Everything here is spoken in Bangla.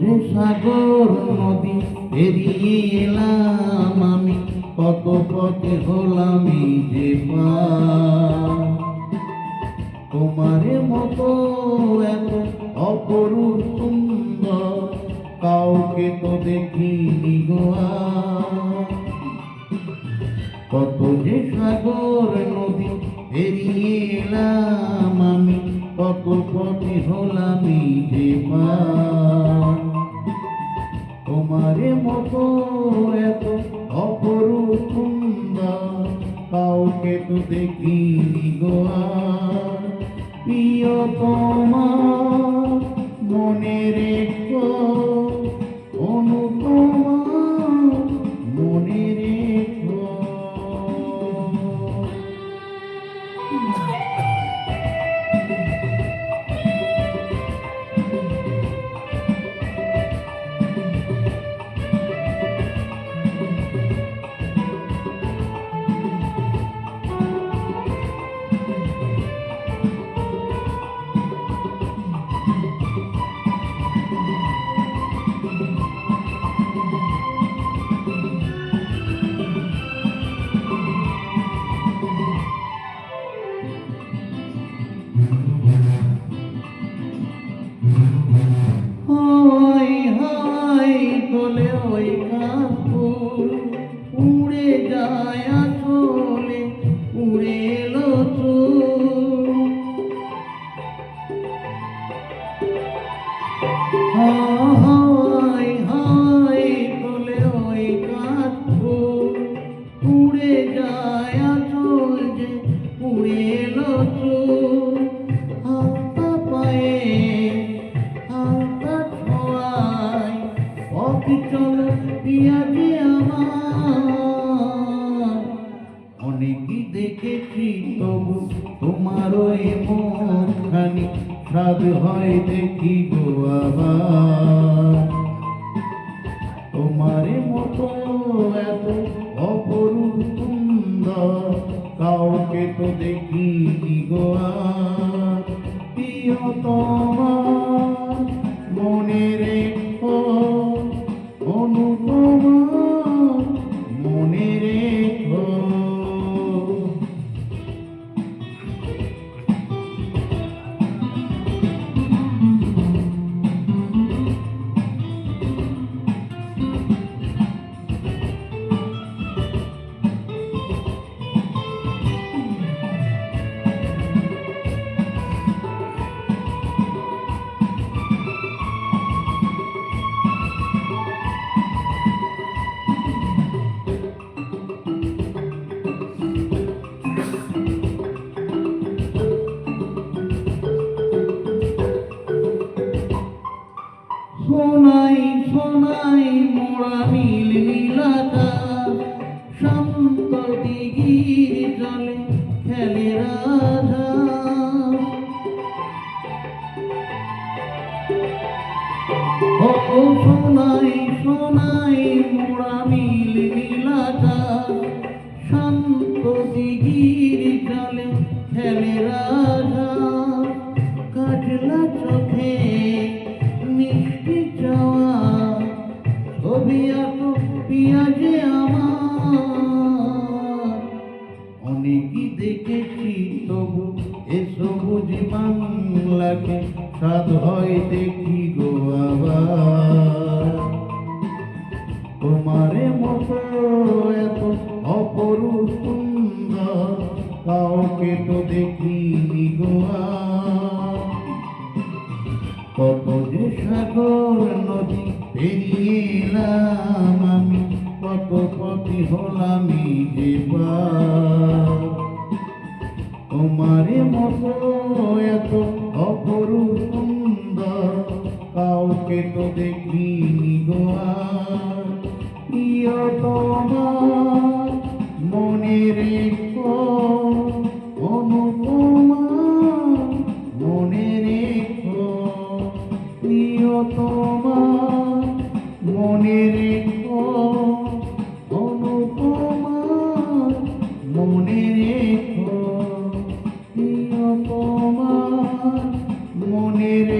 যে সাগর নদী পেরিয়ে এলাম আমি, কত পথে হলাম এই যে তোমার মতো এত অপরূপ সুন্দর, কাউকে তো দেখিনি কত যে সাগর নদী পেরিয়ে এলাম আমি, কত পথে হলাম এই যে পার। দেখিনি গো আর। প্রিয় তোমার মনে উড়ে যায় চলে উড়ে এলো হাই হাই তোলে ওই কাপুর উড়ে যায় চল যে উড়ে দেখেছি তবু তোমার ওই মুখখানি স্বাদ হয় দেখি গো আবার তোমার মতো এত অপরূপ সুন্দর কাউকে তো দেখি গো আর। প্রিয় তোমার নীল নীলাকা শান্ত দিগির জলে খেলে রাধা। ও সোনাই সোনাই মোড়া নীল নীলাকা শান্ত দিগির জলে খেলে রাধা। কাজলা চোখে অনেকই দেখেছি তবু এ সবুজ বাংলাকে স্বাদ হয় দেখি গো আবার তোমারে মতো এত অপরূপ সুন্দর কাউকে তো দেখিনি গো আর। কত যে সাগর নদী পেরিয়ে এলাম আমি, কত পথে হলাম যে পার। তোমারে মতো এত অপরূপ কাউকে তো দেখিনি গো আর। প্রিয় তোমার অনুপমা mujeres.